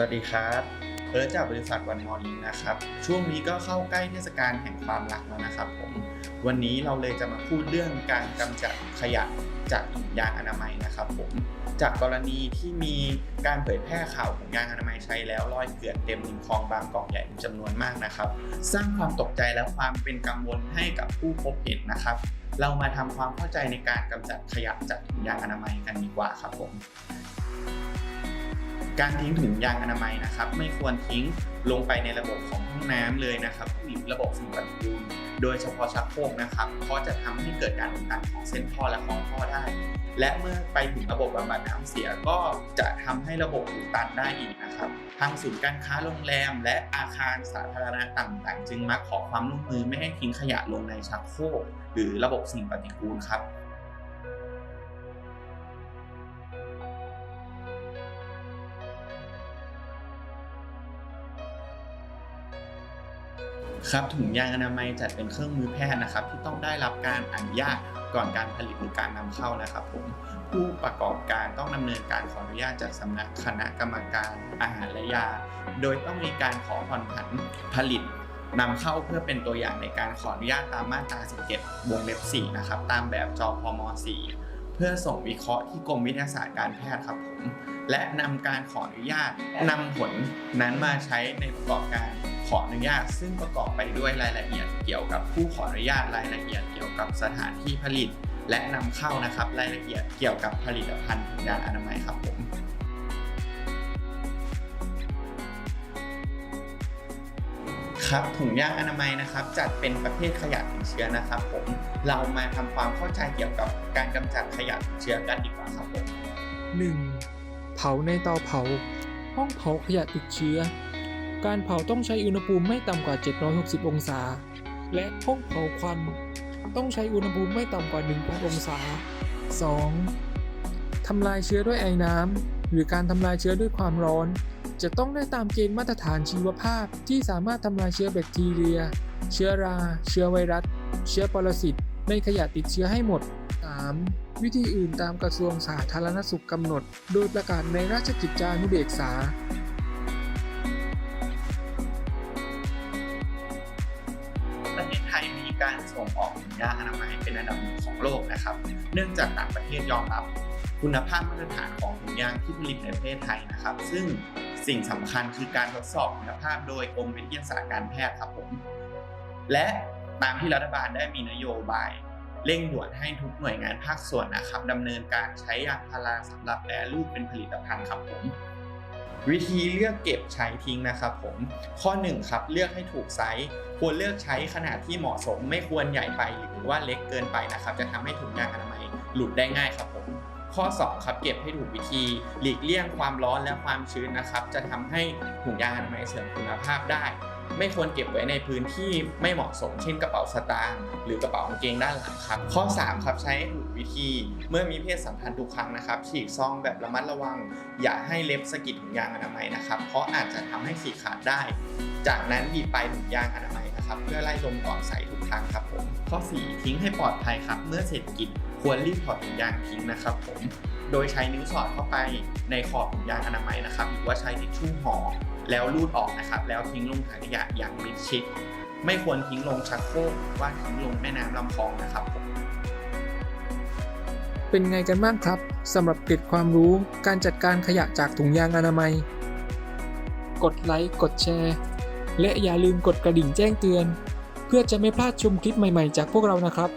วัสดีครับเอิร์ธจากบริษัทวันมอร์นิ่งนะครับ ช่วงนี้ก็เข้าใกล้เทศกาลแห่งความรักแล้วนะครับผม วันนี้เราเลยจะมาพูดเรื่องการกำจัดขยะจากถุงยางอนามัยนะครับผม จากกรณีที่มีการเผยแพร่ข่าวถุงยางอนามัยใช้แล้วลอยเกลื่อนเต็มริมคลองบางกอกใหญ่เป็นจำนวนมากนะครับ สร้างความตกใจและความเป็นกังวลให้กับผู้พบเห็นนะครับ เรามาทำความเข้าใจในการกำจัดขยะจากถุงยางอนามัยกันดีกว่าครับผม การทิ้งถุงยางอนามัยนะครับ ไม่ควรทิ้งลงไปในระบบของห้องน้ำเลยนะครับหรือระบบสิ่งปฏิกูลโดยเฉพาะชักโครกนะครับเพราะจะทำให้เกิดการอุดตันของเส้นท่อและของท่อได้ และเมื่อไปถึงระบบบำบัดน้ำเสียก็จะทำให้ระบบอุดตันได้อีกนะครับทางศูนย์การค้าโรงแรม และอาคารสาธารณะต่างๆ จึงมักขอความร่วมมือไม่ให้ทิ้งขยะลงในชักโครกหรือระบบสิ่งปฏิกูลครับ ครับถุงยางอนามัยจัดเป็นเครื่องมือแพทย์นะครับ ที่ต้องได้รับการอนุญาตก่อนการผลิตหรือการนำเข้านะครับผมผู้ประกอบการต้องดำเนินการขออนุญาตจากสำนักคณะกรรมการอาหารและยา โดยต้องมีการขอผ่อนผันผลิตนำเข้าเพื่อเป็นตัวอย่างในการขออนุญาตตามมาตรา 17 วงเล็บ 4 นะครับ ตามแบบจพม 4 เพื่อส่งวิเคราะห์ที่กรมวิทยาศาสตร์การแพทย์ครับผม และนำการขออนุญาตนำผลนั้นมาใช้ในประกอบการขออนุญาต ซึ่งประกอบไปด้วยรายละเอียดเกี่ยวกับผู้ขออนุญาตรายละเอียดเกี่ยวกับสถานที่ผลิต และนำเข้านะครับรายละเอียดเกี่ยวกับผลิตภัณฑ์ถุงยางอนามัยครับผมครับถุงยางอนามัยนะครับจัดเป็นประเภทขยะติดเชื้อนะครับผมเรามาทำความเข้าใจเกี่ยวกับการกำจัดขยะติดเชื้อกันดีกว่าครับผม 1. เผาในเตาเผา ห้องเผาขยะติดเชื้อ การเผาต้องใช้อุณหภูมิไม่ต่ำกว่า 760 องศา และห้องเผาควันต้องใช้อุณหภูมิไม่ต่ำกว่า 1,000 องศา 2. ทำลายเชื้อด้วยไอน้ำหรือการทำลายเชื้อด้วยความร้อน จะต้องได้ตามเกณฑ์มาตรฐานชีวภาพที่สามารถทำลายเชื้อแบคทีเรีย เชื้อรา เชื้อไวรัส เชื้อปรสิตในขยะติดเชื้อให้หมด 3. วิธีอื่นตามกระทรวงสาธารณสุขกำหนด โดยประกาศในราชกิจจานุเบกษาประเทศไทยมีการส่งออกถุงยางอนามัยเป็นอันดับหนึ่งของโลกนะครับ เนื่องจากต่างประเทศยอมรับ คุณภาพมาตรฐานของถุงยางที่ผลิตในประเทศไทยนะครับ ซึ่งสิ่งสำคัญคือการทดสอบคุณภาพโดยกรมวิทยาศาสตร์การแพทย์ครับผม และตามที่รัฐบาลได้มีนโยบาย เร่งด่วนให้ทุกหน่วยงานภาคส่วนนะครับดำเนินการใช้ยางพาราสำหรับแปรรูปเป็นผลิตภัณฑ์ครับผมวิธีเลือกเก็บใช้ทิ้งนะครับผมข้อ1ครับเลือกให้ถูกไซส์ควรเลือกใช้ขนาดที่เหมาะสม ไม่ควรใหญ่ไปหรือว่าเล็กเกินไปนะครับ จะทำให้ถุงยางอนามัยหลุดได้ง่ายครับผมข้อ 2 ครับเก็บให้ถูกวิธี หลีกเลี่ยงความร้อนและความชื้นนะครับ จะทำให้ถุงยางอนามัยเสื่อมคุณภาพได้ ไม่ควรเก็บไว้ในพื้นที่ไม่เหมาะสมเช่นกระเป๋าสตางค์หรือกระเป๋ากางเกงด้านหลังครับ ข้อ 3 ครับใช้ให้ถูกวิธี เมื่อมีเพศสัมพันธ์ทุกครั้งนะครับฉีกซองแบบระมัดระวัง อย่าให้เล็บสะกิดถุงยางอนามัยนะครับ เพราะอาจจะทำให้ฉีกขาดได้ จากนั้นบีบปถุงยางอนามัยนะครับ เพื่อไล่ลมก่อนใส่ทุกครั้งครับผมข้อ 4 ทิ้งให้ปลอดภัยครับ เมื่อเสร็จกิจควรรีบถอดถุงยางทิ้งนะครับผมโดยใช้นิ้วสอดเข้าไปในขอบถุงยางอนามัยนะครับหรือว่าใช้ทิชชู่ห่อ แล้วลูดออกนะครับ แล้วทิ้งลงถังขยะอย่างมิดชิด ไม่ควรทิ้งลงชักโครกว่าทิ้งลงแม่น้ำลำคลองนะครับ เป็นไงกันบ้างครับสำหรับเกร็ดความรู้การจัดการขยะจากถุงยางอนามัย กดไลค์กดแชร์ และอย่าลืมกดกระดิ่งแจ้งเตือน เพื่อจะไม่พลาดชมคลิปใหม่ๆ จากพวกเรานะครับ